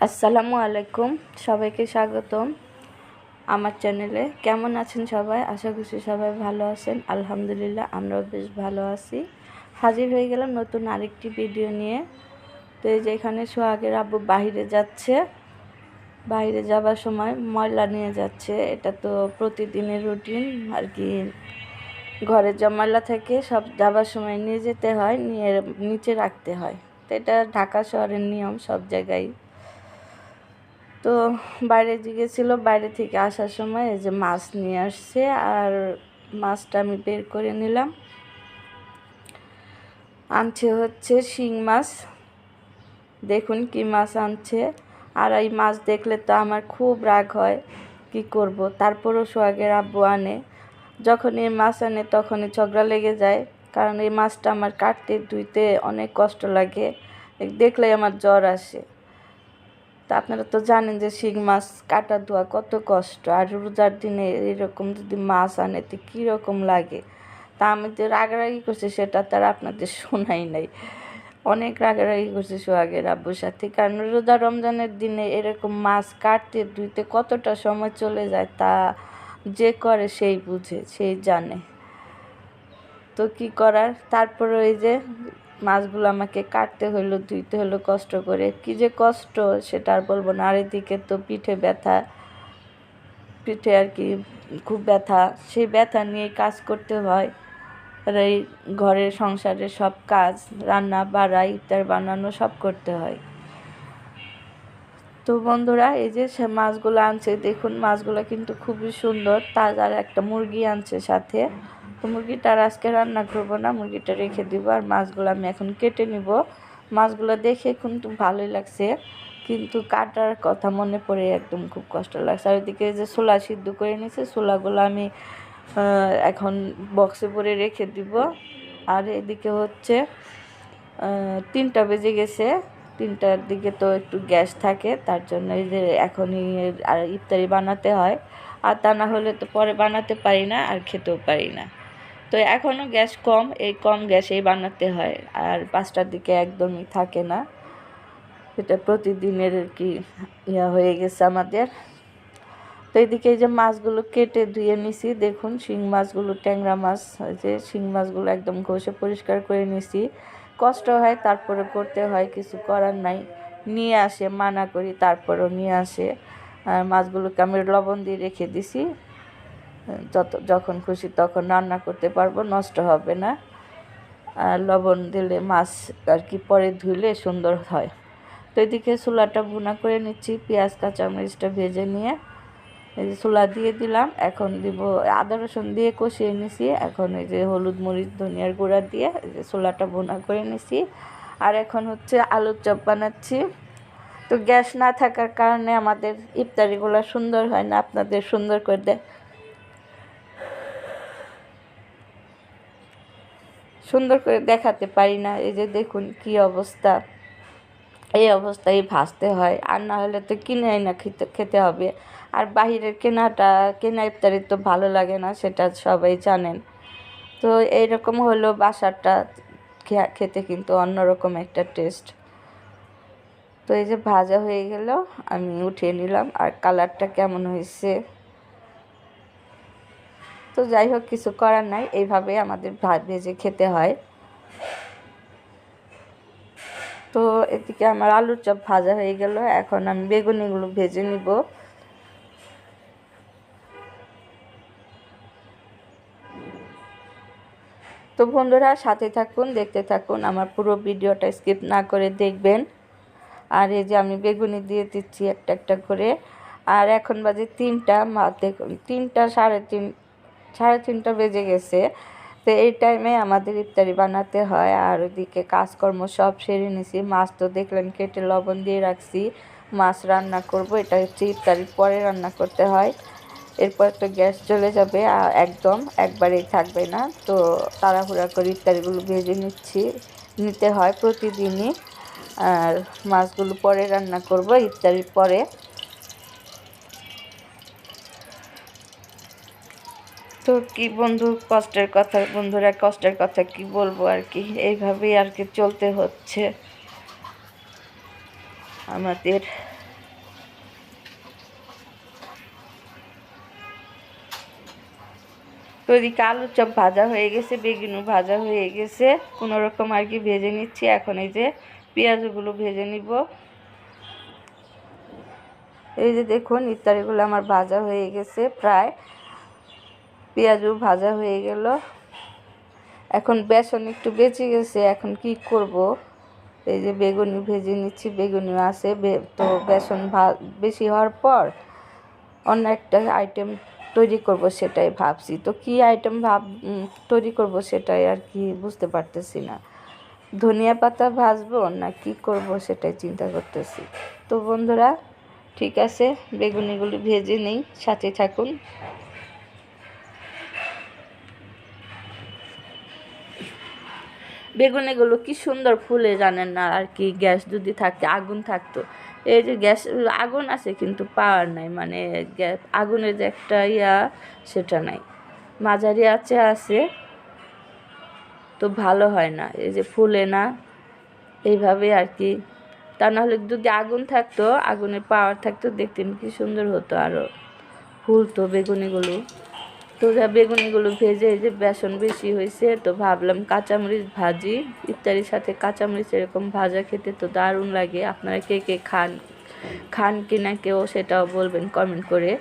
আসসালামু আলাইকুম, সবাইকে স্বাগতম আমার চ্যানেলে। কেমন আছেন সবাই? আশা করছি সবাই ভালো আছেন। আলহামদুলিল্লাহ, আমরাও বেশ ভালো আছি। হাজির হয়ে গেলাম নতুন আরেকটি ভিডিও নিয়ে। তো এই যে এখানে সোহাগের আব্বু বাইরে যাচ্ছে। বাইরে যাবার সময় ময়লা নিয়ে যাচ্ছে। এটা তো প্রতিদিনের রুটিন। আর কি ঘরে যা ময়লা থাকে, সব যাবার সময় নিয়ে যেতে হয়, নিয়ে নিচে রাখতে হয়। তো এটা ঢাকা শহরের নিয়ম সব জায়গায়। তো বাইরে গিয়েছিল বাইরে থেকে আসার সময় এই যে মাছ নিয়ে আসছে। আর মাছটা আমি বের করে নিলাম। আনছে হচ্ছে শিং মাছ। দেখুন কি মাছ আনছে। আর এই মাছ দেখলে তো আমার খুব রাগ হয়, কি করব? তারপরও সোহাগের আব্বু আনে। যখন এই মাছ আনে তখনই ঝগড়া লেগে যায়, কারণ এই মাছটা আমার কাটতে ধুইতে অনেক কষ্ট লাগে। দেখলেই আমার জ্বর আসে। তা আপনারা তো জানেন যে শিং মাছ কাটা ধোয়া কত কষ্ট, আর রোজার দিনে এরকম যদি মাছ আনে তো কীরকম লাগে? তা আমি যে রাগারাগি করছি সেটা তার আপনাদের শোনাই নাই। অনেক রাগারাগি করছে সোহাগের আব্বুর সাথে। কারণ রোজা রমজানের দিনে এরকম মাছ কাটতে, ধুইতে কতটা সময় চলে যায় তা যে করে সেই বুঝে, সেই জানে। তো কি করার? তারপরে ওই যে মাছগুলো আমাকে কাটতে হলো ধুইতে হলো কষ্ট করে। কি যে কষ্ট সেটা আর বলব না। আর এদিকে তো পিঠে ব্যথা, পিঠে আর কি খুব ব্যথা। সেই ব্যথা নিয়ে কাজ করতে হয়। এই ঘরের সংসারের সব কাজ, রান্না বাড়া ইফতার বানানো সব করতে হয়। তো বন্ধুরা, এই যে সে মাছগুলো আনছে, দেখুন মাছগুলো কিন্তু খুবই সুন্দর, তাজার একটা মুরগি আনছে সাথে। তো মুরগিটা আর আজকে রান্না করব না, মুরগিটা রেখে দিব আর মাছগুলো আমি এখন কেটে নিব। মাছগুলো দেখে কিন্তু ভালোই লাগছে, কিন্তু কাটার কথা মনে পড়ে একদম খুব কষ্ট লাগছে। আর এদিকে যে ছোলা সিদ্ধ করে নিয়েছে ছোলাগুলো আমি এখন বক্সে ভরে রেখে দিব। আর এদিকে হচ্ছে তিনটা বেজে গেছে। তিনটার দিকে তো একটু গ্যাস থাকে, তার জন্য এই যে এখনই আর ইফতারি বানাতে হয়। আর তা না হলে তো পরে বানাতে পারি না আর খেতেও পারি না। তো এখনও গ্যাস কম, এই কম গ্যাসেই বানাতে হয়। আর পাঁচটার দিকে একদমই থাকে না। এটা প্রতিদিনের কি ইয়া হয়ে গেছে আমাদের। তো এদিকে এই যে মাছগুলো কেটে ধুয়ে নিছি, দেখুন শিং মাছগুলো, ট্যাংরা মাছ যে শিং মাছগুলো একদম ঘষে পরিষ্কার করে নিছি। কষ্ট হয়, তারপরে করতে হয়, কিছু করার নাই। নিয়ে আসে, মানা করি, তারপরেও নিয়ে আসে। আর মাছগুলোকে আমি লবণ দিয়ে রেখে দিছি। যত, যখন খুশি তখন রান্না করতে পারব, নষ্ট হবে না। আর লবণ দিলে মাছ আর কি পরে ধুইলে সুন্দর হয়। তো এদিকে চুলাটা ভুনা করে নিচ্ছি, পেঁয়াজ, কাঁচামরিচটা ভেজে নিয়ে। এই যে চুলা দিয়ে দিলাম, এখন দিব আদা রসুন দিয়ে কষিয়ে নিছি, এখন এই যে হলুদ মরিচ, ধনিয়ার গুঁড়া দিয়ে এই যে চুলাটা বোনা করে নিছি। আর এখন হচ্ছে আলুর চপ বানাচ্ছি। তো গ্যাস না থাকার কারণে আমাদের ইফতারিগুলো সুন্দর হয় না, আপনাদের সুন্দর করে দেয় সুন্দর করে দেখাতে পারি না। এই যে দেখুন কি অবস্থা। এই অবস্থায় ভাজতে হয়, আর না হলে তো কিনে না খেতে খেতে হবে। আর বাহিরের কেনাটা, কেনা ইফতারি তো ভালো লাগে না, সেটা সবাই জানেন। তো এইরকম হলো বাসারটা খেতে কিন্তু অন্যরকম একটা টেস্ট তো এই যে ভাজা হয়ে গেল, আমি উঠিয়ে নিলাম, আর কালারটা কেমন হয়েছে? তো যাই হোক, কিছু করার নাই এইভাবে আমাদের ভাত ভেজে খেতে হয়। তো এদিকে আমার আলুর চপ ভাজা হয়ে গেল, এখন আমি বেগুনিগুলো ভেজে নিব। তো বন্ধুরা সাথে থাকুন, দেখতে থাকুন, আমার পুরো ভিডিওটা স্কিপ না করে দেখবেন। আর এই যে আমি বেগুনি দিয়ে দিচ্ছি একটা একটা করে। আর এখন বাজে তিনটা, মা দেখুন, তিনটা সাড়ে তিন, সাড়ে তিনটা বেজে গেছে। তো এই টাইমে আমাদের ইফতারি বানাতে হয়, আর ওদিকে কাজকর্ম সব সেরে নিছি। মাছ তো দেখলেন, কেটে লবণ দিয়ে রাখছি। মাছ রান্না করব, এটা হচ্ছে ইফতারির পরে রান্না করতে হয়। এরপর তো গ্যাস চলে যাবে একদম একবারেই থাকবে না। তো তাড়াহুড়া করে ইফতারিগুলো ভেজে নিচ্ছি। নিতে হয় প্রতিদিনই। আর মাছগুলো পরে রান্না করব, ইফতারির পরে। তো কি বন্ধু, কষ্টের কথা, বন্ধুরা, কষ্টের কথা কি বলব আর কি? এইভাবেই আর কি চলতে হচ্ছে। আমাদের তো এদিকে আলুর চপ ভাজা হয়ে গেছে, বেগুনও ভাজা হয়ে গেছে। কোনো রকম আর কি ভেজে নিচ্ছি। এখন এই যে পেঁয়াজগুলো ভেজে নিব। এই যে দেখুন ইত্যাদিগুলো আমার ভাজা হয়ে গেছে প্রায়। পেঁয়াজও ভাজা হয়ে গেল। এখন বেসন একটু বেঁচে গেছে, এখন কি করব? এই যে বেগুনি ভেজে নিচ্ছি বেগুনিও আছে। তো বেসন বেশি হওয়ার পর অন্য একটা আইটেম তৈরি করব সেটাই ভাবছি। তো কি আইটেম ভাব তৈরি করব সেটাই আর কি বুঝতে পারতেছি না। ধনিয়া পাতা ভাজবো না কি করব সেটাই চিন্তা করতেছি। তো বন্ধুরা, ঠিক আছে, বেগুনিগুলি ভেজে নেই, সাথে থাকুন। বেগুনিগুলো কি সুন্দর ফুলে জানেন না আর কি, গ্যাস যদি থাকতে আগুন থাকতো। এই যে গ্যাস, আগুন আছে কিন্তু পাওয়ার নাই মানে গ্যাস আগুনের যে একটা ইয়া, সেটা নাই। মাঝারি আছে আছে, তো ভালো হয় না, এই যে ফুলে না, এইভাবে আর কি। তা নাহলে যদি আগুন থাকতো, আগুনের পাওয়ার থাকতো, দেখতেন কি সুন্দর হতো আরও ফুলতো বেগুনিগুলো। তো যা বেগুনিগুলো ভেজে যে বেসন বেশি হয়েছে, তো ভাবলাম কাঁচামরিচ ভাজি। ইত্যাদির সাথে কাঁচামরিচ এরকম ভাজা খেতে তো দারুণ লাগে। আপনারা কে কে খান খান কি না কেউ সেটাও বলবেন কমেন্ট করে।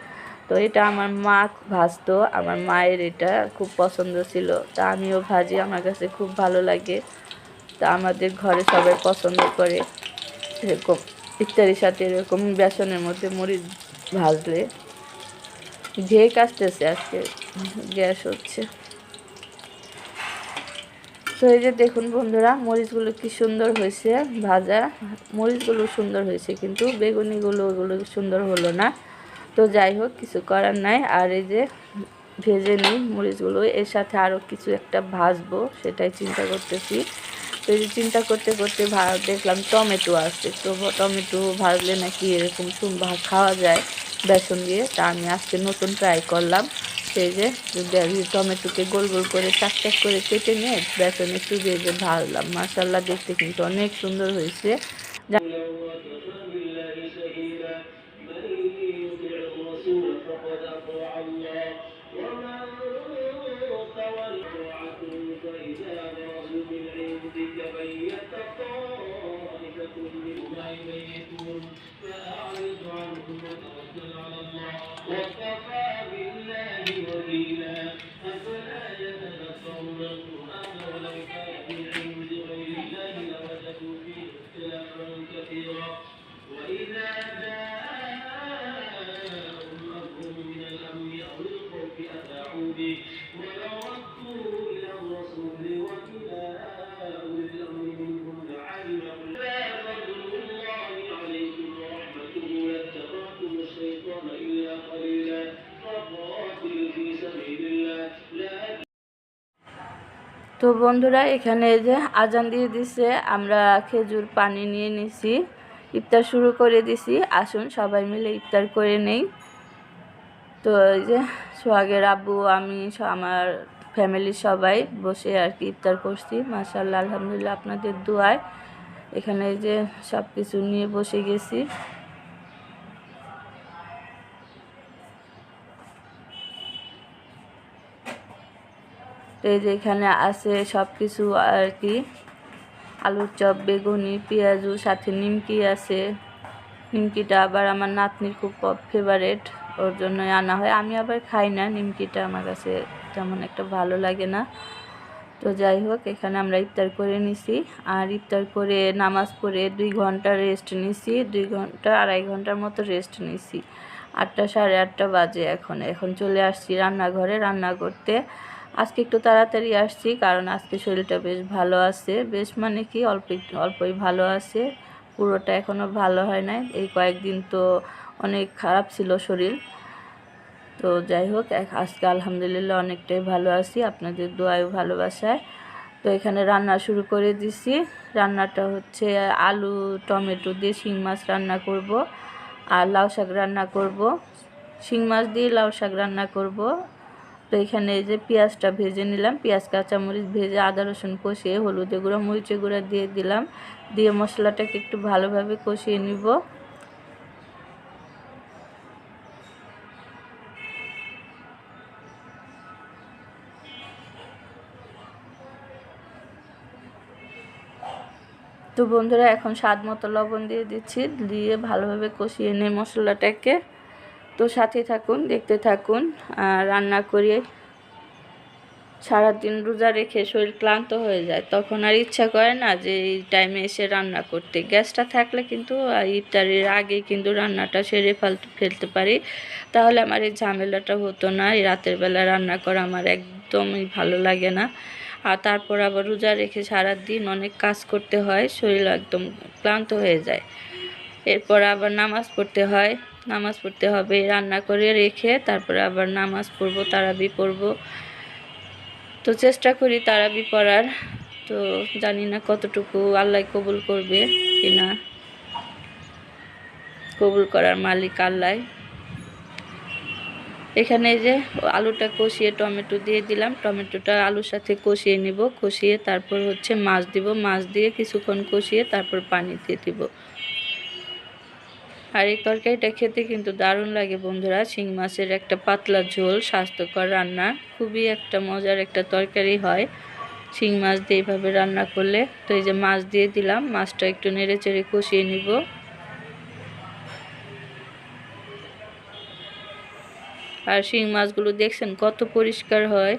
তো এটা আমার মা ভাজতো, আমার মায়ের এটা খুব পছন্দ ছিল। তা আমিও ভাজি, আমার কাছে খুব ভালো লাগে। তা আমাদের ঘরে সবাই পছন্দ করে। এরকম ইত্যাদির সাথে এরকম বেসনের মধ্যে মরিচ ভাজলে ঝেঁক আসতেছে আজকে গ্যাস হচ্ছে। তো এই যে দেখুন বন্ধুরা, মরিচগুলো কি সুন্দর হয়েছে ভাজা। মরিচগুলো সুন্দর হয়েছে কিন্তু বেগুনিগুলো ওগুলো সুন্দর হলো না। তো যাই হোক, কিছু করার নাই। আর এই যে ভেজে নিই মরিচগুলো, এর সাথে আরও কিছু একটা ভাজবো সেটাই চিন্তা করতেছি। তো এই যে চিন্তা করতে করতে দেখলাম টমেটো আছে তো টমেটো ভাজলে নাকি এরকম খাওয়া যায় বেসন দিয়ে। তা আমি আজকে নতুন ট্রাই করলাম। সেই যে বে- টমেটোকে গোল গোল করে চাক চাক করে কেটে নিয়ে বেসনে চুবিয়ে যে ভাজলাম মাসাল্লাহ দেখতে কিন্তু অনেক সুন্দর হয়েছে যা- وكفى তো বন্ধুরা, এখানে যে আজান দিয়ে দিছে, আমরা খেজুর পানি নিয়ে নিছি, ইফতার শুরু করে দিছি। আসুন, সবাই মিলে ইফতার করে নেই। তো এই যে সোহাগের আব্বু, আমি আমার ফ্যামিলির সবাই বসে আর কি ইফতার করছি। মাশাল্লাহ আলহামদুলিল্লাহ, আপনাদের দোয়ায় এখানে যে সব কিছু নিয়ে বসে গেছি। তো এই যে এখানে আছে সব কিছু আর কি আলুর চপ, বেগুনি, পেঁয়াজু, সাথে নিমকি আছে। নিমকিটা আবার আমার নাতনির খুব ফেভারেট ওর জন্যই আনা হয়। আমি আবার খাই না, নিমকিটা আমার কাছে তেমন একটা ভালো লাগে না। তো যাই হোক, এখানে আমরা ইফতার করে নিছি। আর ইফতার করে, নামাজ পড়ে দুই ঘণ্টা রেস্ট নিছি। দুই ঘণ্টা, আড়াই ঘণ্টার মতো রেস্ট নিছি। আটটা সাড়ে আটটা বাজে এখন। এখন চলে আসছি রান্নাঘরে। রান্না করতে আজকে একটু তাড়াতাড়ি আসছি, কারণ আজকে শরীরটা বেশ ভালো আছে। বেশ মানে কি, অল্প অল্পই ভালো আছে। পুরোটা এখনও ভালো হয় নাই। এই কয়েকদিন তো অনেক খারাপ ছিল শরীর। তো যাই হোক আজকে আলহামদুলিল্লাহ অনেকটাই ভালো আছি। আপনাদের দোয়ায় ভালোবাসায়। তো এখানে রান্না শুরু করে দিছি। রান্নাটা হচ্ছে আলু, টমেটো দিয়ে শিং মাছ রান্না করব আর লাউ শাক রান্না করব। শিং মাছ দিয়ে লাউ শাক রান্না করব। তো এখানে এই যে পেঁয়াজটা ভেজে নিলাম। পেঁয়াজ, কাঁচামরিচ ভেজে আদা, রসুন কষিয়ে হলুদে গুঁড়া মরিচে গুঁড়া দিয়ে দিলাম। দিয়ে মশলাটাকে একটু ভালোভাবে কষিয়ে নিব। তো বন্ধুরা, এখন স্বাদ মতো লবণ দিয়ে দিচ্ছি। দিয়ে ভালোভাবে কষিয়ে নিই মশলাটাকে তো সাথে থাকুন, দেখতে থাকুন রান্না করিয়ে সারাদিন রোজা রেখে শরীর ক্লান্ত হয়ে যায়। তখন আর ইচ্ছা করে না যে এই টাইমে এসে রান্না করতে। গ্যাসটা থাকলে কিন্তু ইফতারের আগেই কিন্তু রান্নাটা সেরে ফেলতে ফেলতে পারি। তাহলে আমার এই ঝামেলাটা হতো না, এই রাতের বেলা রান্না করা আমার একদমই ভালো লাগে না। আর তারপর আবার রোজা রেখে সারাদিন অনেক কাজ করতে হয়, শরীর একদম ক্লান্ত হয়ে যায়। এরপর আবার নামাজ পড়তে হয়। নামাজ পড়তে হবে, রান্না করে রেখে তারপরে আবার নামাজ পড়ব, তারাবি পড়ব। তো চেষ্টা করি তারাবি পড়ার। তো জানি না কতটুকু আল্লাহ কবুল করবে কি না। কবুল করার মালিক আল্লাহ। এখানে যে আলুটা কষিয়ে টমেটো দিয়ে দিলাম, টমেটোটা আলুর সাথে কষিয়ে নিব, কষিয়ে তারপর হচ্ছে মাছ দিব। মাছ দিয়ে কিছুক্ষণ কষিয়ে তারপর পানি দিয়ে দিব। আর এই তরকারিটা খেতে কিন্তু দারুণ লাগে বন্ধুরা। শিং মাছের একটা পাতলা ঝোল, স্বাস্থ্যকর রান্না, খুবই একটা মজার একটা তরকারি হয়। শিং মাছ দিয়ে এইভাবে রান্না করলে, তো এই যে মাছ দিয়ে দিলাম, মাছটা একটু নেড়ে চেড়ে কষিয়ে নিব। আর শিং মাছগুলো দেখছেন কত পরিষ্কার হয়।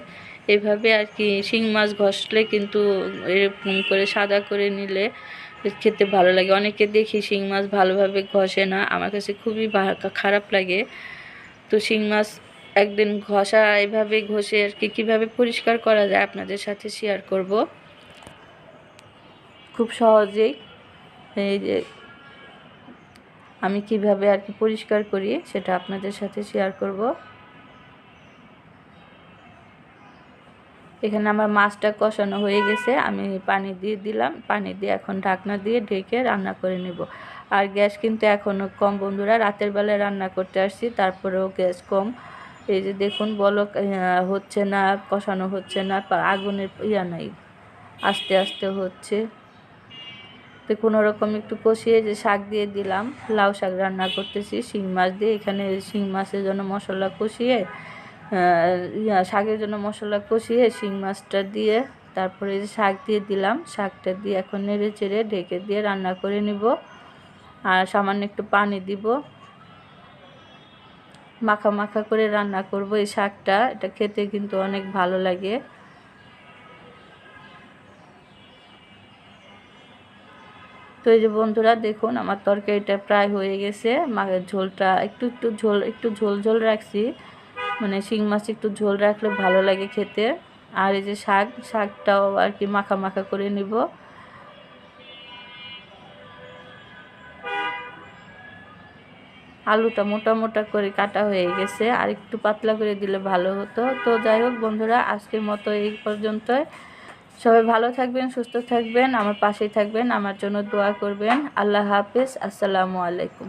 এভাবে আর কি শিং মাছ ঘষলে কিন্তু এরকম করে সাদা করে নিলে খেতে ভালো লাগে। অনেকে দেখি শিং মাছ ভালোভাবে ঘষে না। আমার কাছে খুবই খারাপ লাগে। তো শিং মাছ একদিন ঘষা, এভাবে ঘষে আর কি, কীভাবে পরিষ্কার করা যায় আপনাদের সাথে শেয়ার করব। খুব সহজেই এই যে আমি কীভাবে আর কি পরিষ্কার করি সেটা আপনাদের সাথে শেয়ার করব। এখানে আমার মাছটা কষানো হয়ে গেছে, আমি পানি দিয়ে দিলাম, পানি দিয়ে এখন ঢাকনা দিয়ে ঢেকে রান্না করে নেব। আর গ্যাস কিন্তু এখনও কম, বন্ধুরা, রাতের বেলায় রান্না করতে আসছি, তারপরেও গ্যাস কম। এই যে দেখুন, বলক হচ্ছে না, কষানো হচ্ছে না আগুনের ইয়া নাই, আস্তে আস্তে হচ্ছে। তো কোনো রকম একটু কষিয়ে যে শাক দিয়ে দিলাম, লাউ শাক রান্না করতেছি, শিং মাছ দিয়ে, এখানে শিং মাছের জন্য মশলা কষিয়ে শাকের জন্য মশলা কষিয়ে শিং মাছটা দিয়ে তারপরে শাক দিয়ে দিলাম, শাকটা দিয়ে এখন নেড়ে চেড়ে ঢেকে দিয়ে রান্না করে নিব। আর সামান্য একটু পানি দিব। মাখা মাখা করে রান্না করব এই শাকটা, এটা খেতে কিন্তু অনেক ভালো লাগে। তো এই যে বন্ধুরা, দেখুন আমার তরকারিটা প্রায় হয়ে গেছে। ঝোলটা একটু একটু ঝোল একটু ঝোল ঝোল রাখছি। মানে শিং মাছ একটু ঝোল রাখলে ভালো লাগে খেতে। আর এই যে শাক, শাকটাও আর কি মাখা মাখা করে নিব। আলুটা মোটা মোটা করে কাটা হয়ে গেছে। আর একটু পাতলা করে দিলে ভালো হতো। তো যাই হোক বন্ধুরা, আজকের মতো এই পর্যন্তই। সবাই ভালো থাকবেন, সুস্থ থাকবেন, আমার পাশেই থাকবেন, আমার জন্য দোয়া করবেন। আল্লাহ হাফেজ, আসসালামু আলাইকুম।